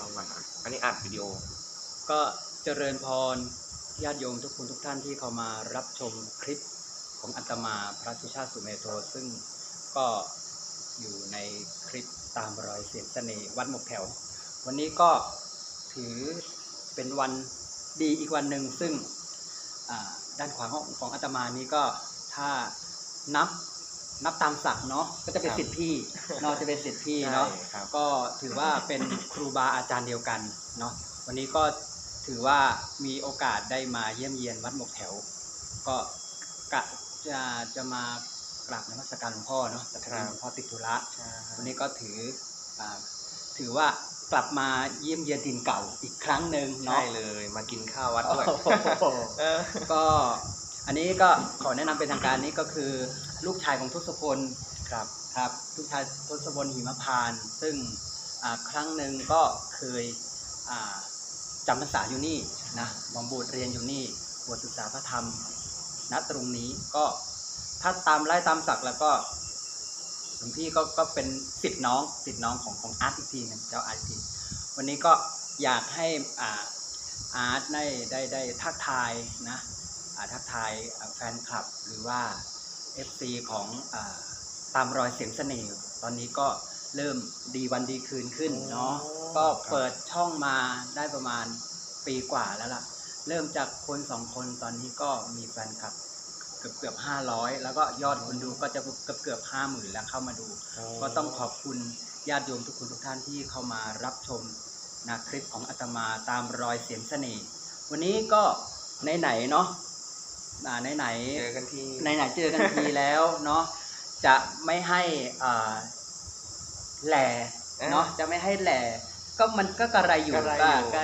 ลองก่อนอะอันนี้อัดวิดีโอ ก็เจริญพรญาติโยมทุกคนทุกท่านที่เข้ามารับชมคลิปของอัตมาพระสุชาติสุเมโทซึ่งก็อยู่ในคลิปตามรอยเสียงเสน่ห์วัดหมกแถว วันนี้ก็ถือเป็นวันดีอีกวันหนึ่งซึ่งด้านขวาของของอาตมานี้ก็ถ้านับ นับตามศักดิ์เนาะก็จะเป็นครับ สิทธิพี่เนาะจะเป็นสิทธิพี่เนาะ ใช่ครับ ก็ถือว่าเป็นครูบาอาจารย์เดียวกันเนาะวันนี้ก็ถือว่ามีโอกาสได้มาเยี่ยมเยียนวัดหมกแถว ก็กะจะจะมากราบนมัสการหลวงพ่อเนาะแต่พอดีครับ หลวงพ่อติดธุระใช่วันนี้ก็ถืออ่าถือว่ากลับมาเยี่ยมเยียนดินเก่าอีกครั้งหนึ่งใช่เนาะเลยมากินข้าววัดด้วยโอ้โหเออ ก็อันนี้ก็ขอแนะนำเป็นทางการนี้ก็คือ ลูกชายของทศพลครับครับ ลูกชายทศพลหิมพานต์ซึ่งอ่าครั้งหนึ่งก็เคยอ่าจำพรรษาอยู่นี่นะบำบวชเรียนอยู่นี่บวชศึกษาพระธรรมณตรงนี้ก็ถ้าตามไล่ตามศักดิ์แล้วก็หลวงพี่ก็ก็เป็นสิทธิ์น้องสิทธิ์น้องของของอาร์ตอีกทีหนึงเจ้าอาร์ตอีกทีวันนี้ก็อยากให้อ่าอาร์ตได้ได้ได้ทักทายนะอ่าทักทายอ่าแฟนคลับหรือว่า FC ของอาตามรอยเสียงเสน่ห์ตอนนี้ก็เริ่มดีวันดีคืนขึ้นเนาะโอ้ก็ครับเปิดช่องมาได้ประมาณปีกว่าแล้วล่ะ เริ่มจากคนสองคนตอนนี้ก็มีแฟนคลับเกือบเกือบห้าร้อยแล้วก็ยอดคนดูก็จะเกือบเกือบห้าหมื่นแล้วเข้ามาดู ก็ต้องขอบคุณญาติโยมทุกคนทุกท่านที่เข้ามารับชมนะคลิปของอาตมาตามรอยเสียงเสน่ห์วันนี้ก็ไหนๆเนาะ อ่าไหนๆเจอกันที่ไหนๆเจอกันทีแล้วเนาะจะไม่ให้อ่าแหล่เนาะจะไม่ให้แหล่ก็มันก็กระไรอยู่กระไรก็อยู่ก็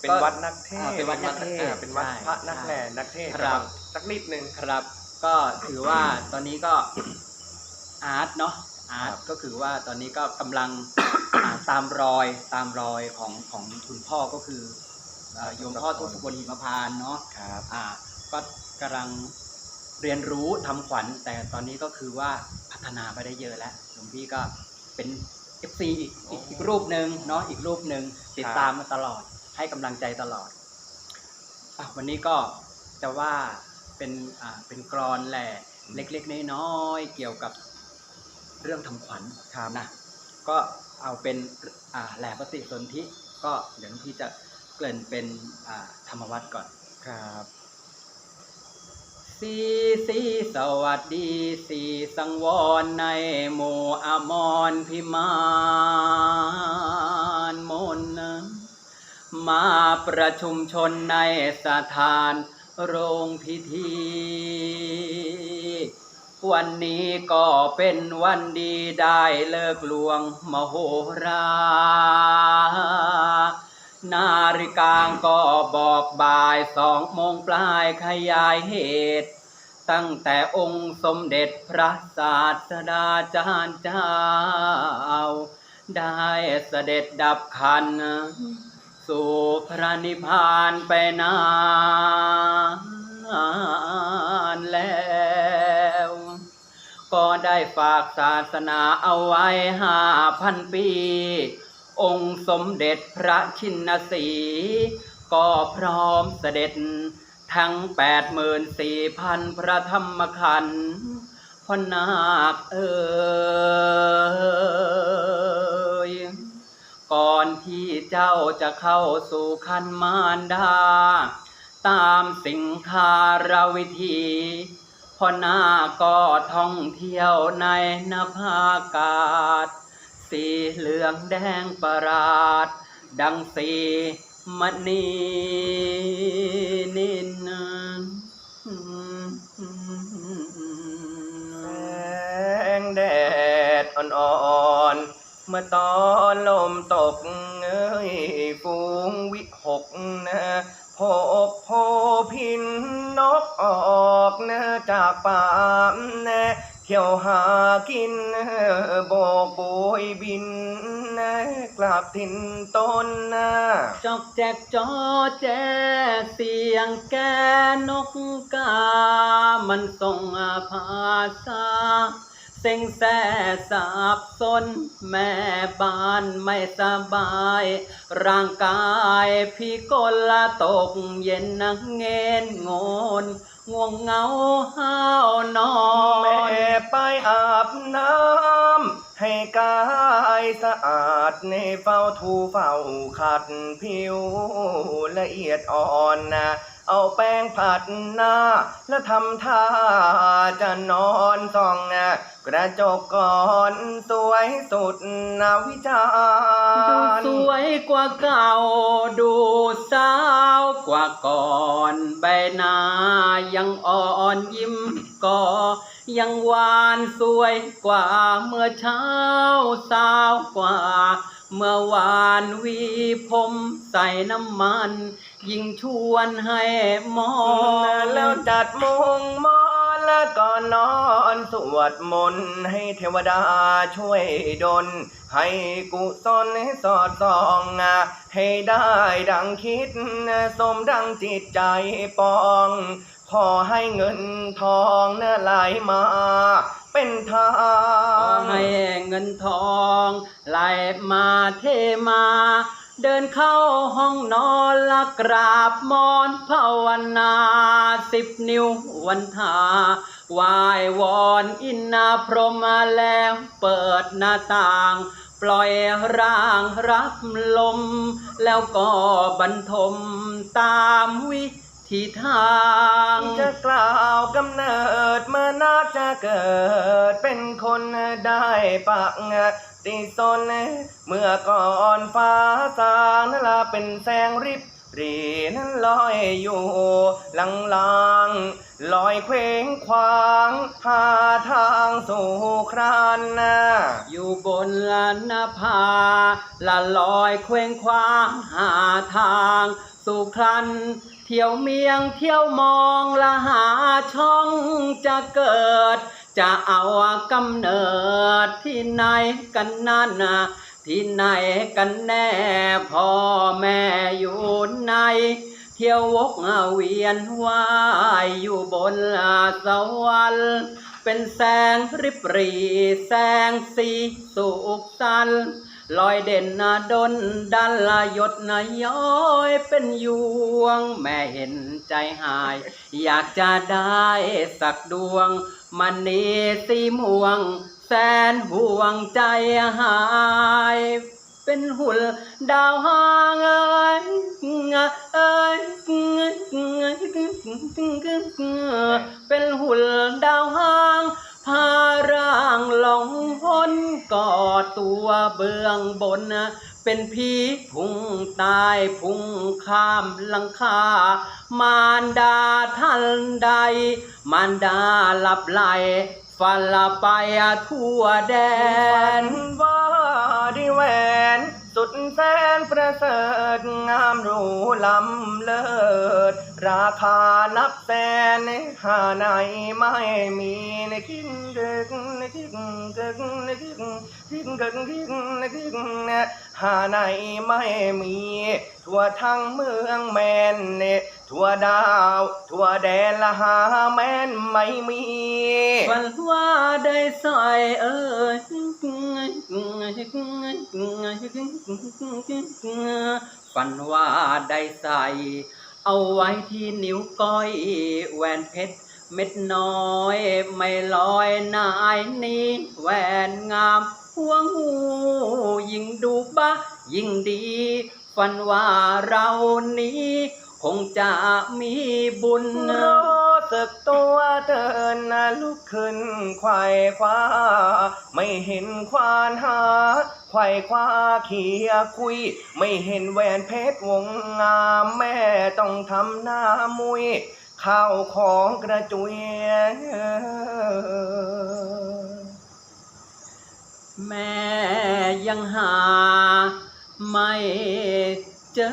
เป็นวัดนักเทศอ่าเป็นวัดนักเทศอ่าเป็นวัดใช่พระนักใช่แหล่นักเทศครับสักนิดนึงครับ ก็ถือว่าตอนนี้ก็อาร์ตเนาะอาร์ตครับก็คือว่าตอนนี้ก็กำลังอ่าตามรอยตามรอยของของคุณพ่อก็คืออ่าโยมพ่อทศพลหิมพานต์เนาะครับอ่าก็ กำลังเรียนรู้ทำขวัญ แต่ตอนนี้ก็คือว่าพัฒนาไปได้เยอะแล้วหลวงพี่ก็เป็น FC อีกอีกอีกรูปหนึ่งเนาะอีกรูปหนึ่งติดตามมาตลอด ให้กำลังใจตลอดอะวันนี้ก็จะว่าเป็นอ่าเป็นกรอนแหล่เล็กๆน้อยๆเกี่ยวกับเรื่องทำขวัญครับนะก็เอาเป็นอ่าแหล่ปฏิสนธิก็เดี๋ยวหลวงพี่จะเกริ่นเป็นอ่าธรรมวัตรก่อน ครับ สีสีสวัสดีสีสังวรในหมู่อมรพิมานมนมาประชุมชนในสถานโรงพิธี วันนี้ก็เป็นวันดีได้เลิกลวงมโหรา นาฬิกาก็บอกบ่ายสองโมงปลายขยายเหตุ ตั้งแต่องค์สมเด็จพระศาสดาจารย์เจ้า ได้เสด็จดับขัน สู่พระนิพพานไปนานแล้วก็ได้ฝากศาสนาเอาไว้ห้าพันปี องค์สมเด็จพระชินสีห์ก็พร้อมเสด็จ ทั้งแปดหมื่นสี่พันพระธรรมขันธ์พอนาคเอ่ยก่อนที่เจ้าจะเข้าสู่คันมารดา ตามสิงคารวิธีพอนาก็ท่องเที่ยวในนภากาศ สีเหลืองแดงประหลาด ดังสีมณีนินแสงแดดอ่อนๆ เมื่อตอนลมตกเอ้ยฟูงวิหกนะพบโพพินนกออกนะจากป่ามนะ เที่ยวหากินโบกโบยบินกลับถิ่นต้นนะจอกแจกจอแจเสียงแกนกกา มันส่งภาษาแสซ็งแซ่สับสนแม่บ้านไม่สบาย ร่างกายพี่กลละตกเย็นนังเงินงน ง่วงเหงาห้าวนอนแม่ไปอาบน้ำให้กายสะอาดในเฝ้าทูเฝ้าขัดผิวละเอียดอ่อนนะ เอาแป้งผัดหน้า แล้วทำท่าจะนอนส่องนะกระจกก่อนสวยสุดนาวิจาดูรณ์สวยกว่าเก่า ดูสาวกว่าก่อนใบหน้ายังอ่อนยิ้มก็ยังหวานสวยกว่าเมื่อเช้าสาวกว่า เมื่อวานวีผมใส่น้ำมัน ยิ่งชวนให้มองแล้วจัดมุงมอนแล้วก็นอนสวดมนต์ให้เทวดาช่วยดลให้กุศลให้สอดส่องให้ได้ดังคิด สมดังจิตใจปอง ขอให้เงินทองเนื้อไหลมา เป็นทาของให้เงินทองไหลมาเทมา เดินเข้าห้องนอนละกราบมอนภาวนาสิบนิ้ววันทาวายวอนอินนาพรหมมาแล้วเปิดหน้าต่าง ปล่อยร่างรับลม แล้วก็บรรทมตามวิ ธีทางจะกล่าวกำเนิดเมื่อนาจะเกิด เป็นคนได้ปากติสนเมื่อก่อนฟ้าสางนละเป็นแสงริบรีนั้นลอยอยู่ลางลางๆลอยเคว้งควางหาทางสู่ครานนาอยู่บนลานนภาละลอยเคว้งคว้างหาทางสู่ครัน เที่ยวเมียงเที่ยวมองละหาช่องจะเกิด จะเอากำเนิดที่ไหนกันนั่นนะที่ไหนกันแน่พ่อแม่อยู่ไหนเที่ยววกเวียนว่ายอยู่บนสวรรค์เป็นแสงริบหรีแสงสีสุขสันต์ ลอยเด่นนาดนดันละยดนาย้อยเป็นยวง แม่เห็นใจหาย อยากจะได้สักดวง มันนี้สีม่วง แสนห่วงใจหาย เป็นหุ่นดาวหางเอ้ยเอ้ยเป็นหุ่นดาวหาง พาร่างหลงพ้นก่อตัวเบื้องบน เป็นผีพุ่งตายพุ่งข้ามหลังคามารดาท่านใด มารดาหลับไหลฟันละไปทั่วแดฝันว่าด้แหวน สุดแสนประเสริฐงามหรูล้ำเลิศ ราคานับแสนหาไหนไม่มีในคิดเกิกในคิดเกิกในคิด คิงกิกคิงในคิงหาไหนไม่มี ทั่วทั้งเมืองแมนเนทั่วดาว ทั่วแดนละหาแมนไม่มีฝันว่าได้ใส่เอ้ยฝันว่าได้ใส่ เอาไว้ที่นิ้วก้อยแหวนเพชรเม็ดน้อย ไม่ลอยนายนี้แหวนงาม ห่วงหูยิ่งดูบ้ายิ่งดี ฝันว่าเรานี้ คงจะมีบุญรู้สึกตัวเดินนะลุกขึ้นไขว่คว้า ไม่เห็นควานหาไขว่คว้าเขียคุย ไม่เห็นแหวนเพชรวงงามแม่ต้องทำหน้ามุยข้าวของกระจุย แม่ยังหาไม่เจอ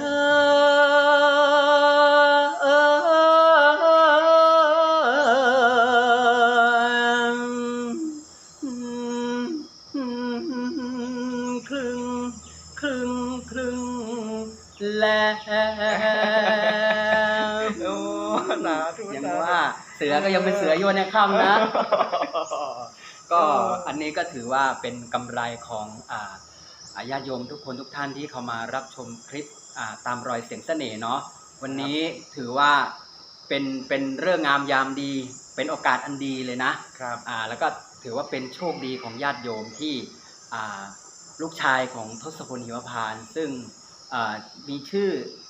ครึ่ง ครึ่ง ครึ่ง แล้วโอ้สาธุยังว่า เสือก็ยังเป็นเสืออยู่ในค่ำนะ กก็เอออัอันนี้ก็ถือว่าเป็นกำไรของอ่าอ่าญาติโยมทุกคนทุกท่านที่เข้ามารับชมคลิปอ่าตามรอยเสียงเสน่ห์เนาะวันนี้ถือว่าเป็นเป็นเรื่องงามยามดี เป็นโอกาสอันดีเลยนะครับอ่าแล้วก็ถือว่าเป็นโชคดีของญาติโยมที่อ่าลูกชายของทศพลหิมพานต์ซึ่งอ่ามีชื่ออ่า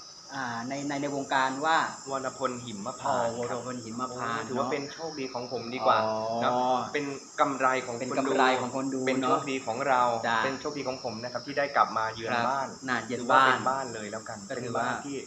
ในในในวงการว่าวรพลหิมพพอานต์วรพลหิมพานต์ถือว่าะเป็นโชคดีของผมดีกว่าอ๋อเนอะเป็นกำไรของเป็นคนกำดูไรของคนดูเป็นโชเนาะ คดีของเรา จ้ะ เป็นโชคดีของผมนะครับที่ได้กลับมาเยือนครับบ้าน น่าเย็นถือว่าบ้าเป็น นบ้านเลยแล้วกันก็เป็นถือว่า บ้านที่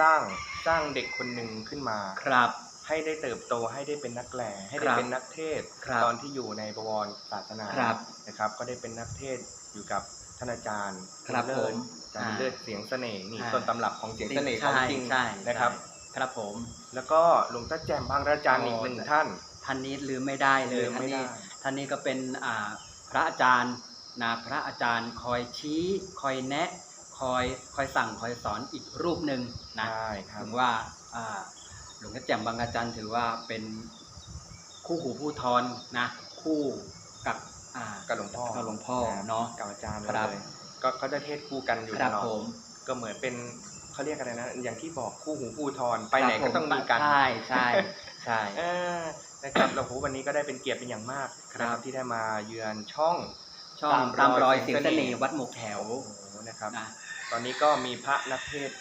สร้างสร้างเด็กคนหนึ่งขึ้นมา ครับ ให้ได้เติบโตให้ได้เป็นนักแหล่ให้ได้ครับเป็นนักเทศน์ครับตอนที่อยู่ในบวรศาสนาครับนะครับ ก็ได้เป็นนักเทศน์อยู่กับท่านอาจารย์ครับเลิผศมอา จารย์อ่าเลิศเสียงเสน่ห์นี่อ่าต้นตำรับของเสียงเสน่ห์ของใช่จริงใช่นะครับใช่ครับผม แล้วก็หลวงตาแจมบางระจันอ๋ออีอีกหนึ่งท่าน ท่านนี้ลืมไม่ได้เลยลืมไม่ได้ท่านนี้ท่านนี้ก็เป็นอ่าพระอาจารย์นะพระอาจารย์คอยชี้คอยแนะคอยคอยสั่งคอยสอนอีกรูปหนึ่งนะใช่ครับถึงว่าอ่าหลวงพ่อแจ่มบางอาจารย์ถือว่าเป็นคู่หูผู้ทอนนะคู่กับอ่ากับหลวงพ่อกับหลวงพ่อเนาะกับอาจารย์ครับเลย ก็เขาจะเทศคู่กันอยู่ครับตลอดผมก็เหมือนเป็นเขาเรียกอะไรนะ อย่างที่บอกคู่หูคู่ทอนไปไหนก็ต้องมีกัน ใช่ใช่ใช่เออนะครับเราโหวันนี้ก็ได้เป็นเกียรติเป็นอย่างมากครับนะที่ได้มาเยือนช่องช่องตามรอยเสียงเสน่ห์วัดหมกแถวโอ้โหนะครับ นะตอนนี้ก็มีพระนักเทศน์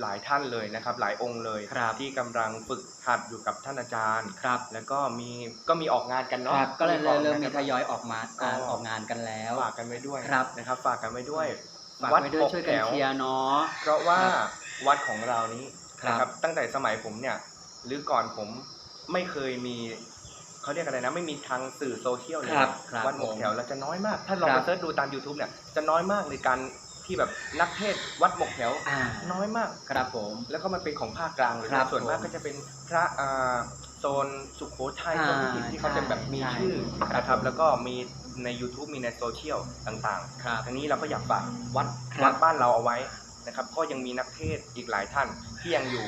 หลายท่านเลยนะครับ หลายองค์เลยครับที่กำลังฝึกหัดอยู่กับท่านอาจารย์ครับ แล้วก็มีก็มีออกงานกันเนาะครับก็เลยออกเริ่มงานมีกันทยอยออกมาก็อ่าออกงานกันแล้ว ฝากกันไว้ด้วยครับ นะครับ ฝากกันไว้ด้วยฝากไว้ด้วยหกช่วยกันแถเชียร์เนาะ เพราะว่าครับวัดของเรานี้ครับ นะครับ ตั้งแต่สมัยผมเนี่ยหรือก่อนผมไม่เคยมีเขาเรียกอะไรนะ ไม่มีทางสื่อโซเชียลเลยครับครับวัดหมกผมแถวเราจะน้อยมาก ถ้าลองครัไปบ เสิร์ชดูตาม YouTube เนี่ยจะน้อยมากในการ ที่แบบนักเทศน์วัดหมกแถวอ่า น้อยมาก ครับผม แล้วก็มันเป็นของภาคกลางเลยครับส่วนมากผมก็จะเป็นพระอ่าโซนสุโขทัยอ่าโซนพิจิตรที่เขาจะแบบมีใช่ชื่อครับนะครับแล้วก็มีใน YouTube มีในโซเชียลต่างครับ ๆทั้งนี้เราก็อยากฝากวัดครับ วัดบ้านเราเอาไว้นะครับ ก็ยังมีนักเทศน์อีกหลายท่านที่ยังอยู่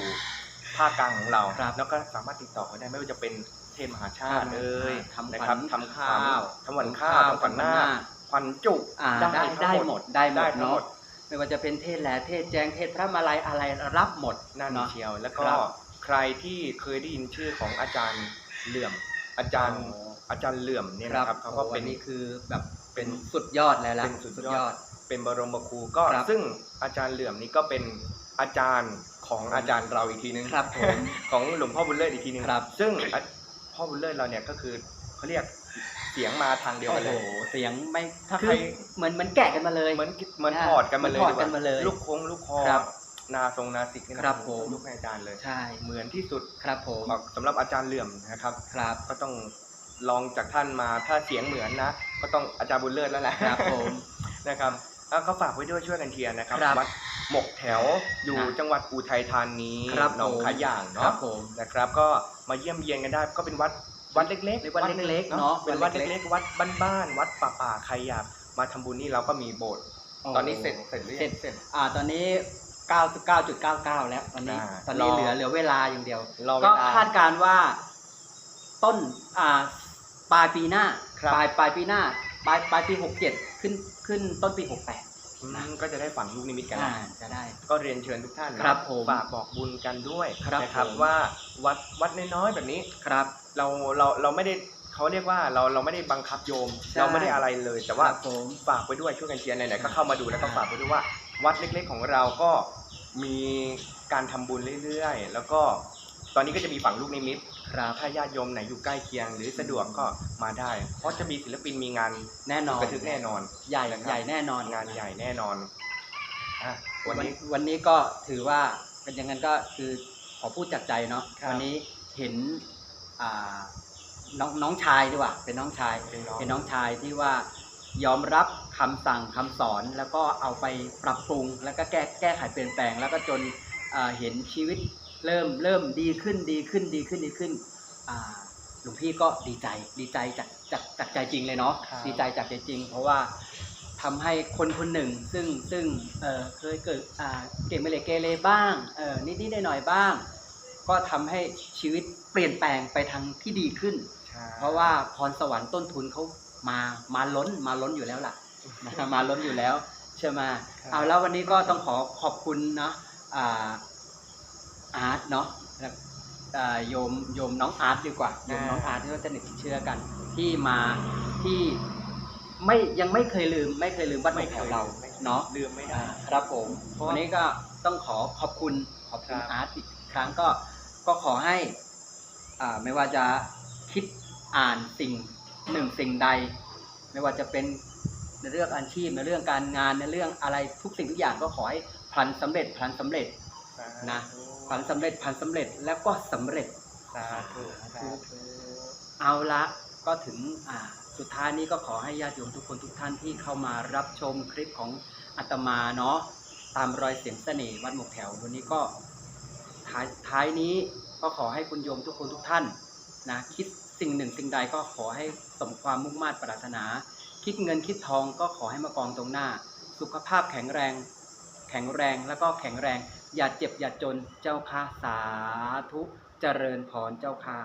ภาคกลางของเรา ครับแล้วก็สามารถติดต่อเขาได้ไม่ว่าจะเป็นเทพมหาชาติครับเอ่ยทำขวัญนะครับทำข้าวข้าวทำขวัญข้าวทำขวัญหน้าข วัญจุกอ่าได้ทั้งได้หมดได้หมได้ดทั้งเนาะหมดไม่ว่าจะเป็นเทศแหล่เทศแจงเทศพระมาลัยอะไรรับหมดนั่นเนาะเชียว แล้วคก็รับใครที่เคยได้ยินชื่อของอาจารย์เหลื่อม อาจารย์อ๋ออาจารย์เหลื่อมเนี่ยนะครับเขาก็โอ้เป็นอันี่คือแบบเป็นสุดยอดเลยละเป็นสุดยอด เป็นบรมครูก็ครับซึ่งอาจารย์เหลื่อมนี้ก็เป็นอาจารย์ของอาจารย์เราอีกทีนึงครับผมของหลวงพ่อบุญเลิศอีกทีนึงครับ ซึ่งอะพ่อบุญเลิศเราเนี่ยก็คือเขาเรียกเสียงมาทางเดียวโอ้กันเลโหยเสียงไม่ถ้าคืใครอเหมือนเหมือนแกะกันมาเลยเหมือนเหมือนอ่าถอดกันมาเลยเหมือนถอดดีว่กันมาเลย ลูกโค้งลูกคอครับนาทรงนาสิกเนี่ยนะครับผมลูกให้อาจารย์เลยใช่เหมือนที่สุดครับผมบอกสำหรับอาจารย์เหลื่อมนะครับครับ ก็ต้องลองจากท่านมาถ้าเสียงเหมือนนะ ก็ต้องอาจารย์บุญเลิศแล้วแหละครับผมนะครับแล้วก็ฝากไว้ด้วยช่วยกันเชียร์นะครับครับวัดหมกแถวอยู่นะจังหวัดอุทัยธานีครับหนองผมขาย่างครัเนาะบผมนะครับ ก็มาเยี่ยมเยียนกันได้ก็เป็นวัด วัดเล็กๆวัดเล็กๆเนาะเป็นวัดวัดเล็เล็กกๆวัดบ้านๆวัดป่าๆใครอยากมาทำบุญนี่เราก็มีโบสถ์ตอนนี้เสร็จเสร็จหรือเสร็ยัจงเสร็จอ่าตอนนี้99.99 แล้วตอนนี้อ่าตอนนี้รอเหลือเหลือเวลาอย่างเดียวรอเวก็ลาคาดการณ์ว่าต้นอ่าปลายปีหน้าครับปลายปลายปีหน้าปลายปลายปี 67 ขึ้นขึ้นต้นปี 68 อืมก็จะได้ฝังลูกนิมิตกันอ่าจะได้ ก็เรียนเชิญทุกท่านนะครับผมฝากบอกบุญกันด้วยครับนะครับผม ว่าวัดวัดน้อยๆแบบนี้ ครับ เราเราเราไม่ได้เขาเรียกว่าเราเราไม่ได้บังคับโยม ใช่ เราไม่ได้อะไรเลย แต่ว่าครับผม ฝากไว้ด้วยช่วยกันเชียร์ไหนๆก็อ่าเข้ามาดูแล้วก็ฝากไว้ด้วยว่า วัดเล็กๆของเราก็มีการทำบุญเรื่อยๆ แล้วก็ตอนนี้ก็จะมีฝั่งลูกนิมิตค รับถ้าญาติโยมไหนอยู่ใกล้เคียง หรือสะดวกก็มาได้ เพราะจะมีศิลปินมีงานแน่นอนกระทึกแน่นอนใหญ่นะครับใหญ่แน่นอนงานใหญ่แน่นอนอะวัวันนนี้นี้วันนี้ก็ถือว่าเป็นอย่างนั้นก็คือขอพูดจากใจเนาะครับวันี้เห็นอ่าน้องน้องชายดีกว่าเป็นน้องชายเป็นน้องเป็นน้องชายที่ว่ายอมรับคำสั่งคำสอนแล้วก็เอาไปปรับปรุง แล้วก็แก้แก้ไขเปลี่ยนแปลง แล้วก็จนอ่าเห็นชีวิต เริ่มเริ่มดีขึ้นดีขึ้นดีขึ้นดีขึ้นอ่าหลวงพี่ก็ดีใจดีใจจากจากจากใจจริงเลยเนาะครับดีใจจากใจจริง เพราะว่าทำให้คนคนหนึ่งซึ่งซึ่งเออเคยเกิดอ่าเก่งไม่เลเกเรบ้างเออนิดนิดหน่อยๆบ้าง ก็ทำให้ชีวิตเปลี่ยนแปลงไปทางที่ดีขึ้นใช่เพราะว่าพรสวรรค์ต้นทุนเขามามาล้นมาล้นอยู่แล้วล่ะนะมาล้นอยู่แล้วใช่ไหมครับเอาแล้ววันนี้ก็ต้องขอขอบคุณเนาะ อ่าอาร์ตเนาะแล้วอ่าโยมโยมน้องอาร์ตดีกว่าโยมน้องอาร์ตที่เราสนิทชิดเชื่อกัน ที่มาที่ไม่ยังไม่เคยลืม ไม่เคยลืมวัดหนองแถวเราเนาะลืมไม่ได้อ่าครับผมเพราะว่าวันนี้ก็ต้องขอขอบคุณขอบคุณครับอาร์ตอีกครั้งก็ก็ขอให้อ่าไม่ว่าจะคิดอ่านสิ่งหนึ่งสิ่งใด ไม่ว่าจะเป็นในเรื่องอาชีพในเรื่องการงานในเรื่องอะไรทุกสิ่งทุกอย่างก็ขอให้พลันสำเร็จพลันสำเร็จนะ พลันสำเร็จพลันสำเร็จแล้วก็สำเร็จสาธุสาธุเอาละก็ถึงอ่าสุดท้ายนี้ก็ขอให้ญาติโยมทุกคนทุกท่านที่เข้ามารับชมคลิปของอาตมาเนาะตามรอยเสียงเสน่ห์วัดหมกแถววันนี้ก็ท้ายท้ายนี้ก็ขอให้คุณโยมทุกคนทุกท่านนะคิดสิ่งหนึ่งสิ่งใดก็ขอให้สมความมุ่งมา่ปรารถนา คิดเงินคิดทองก็ขอให้มากองตรงหน้า สุขภาพแข็งแรง แข็งแรงแล้วก็แข็งแรง อย่าเจ็บอย่าจนเจ้าค่ะสาธุเจริญพรเจ้าค่ะ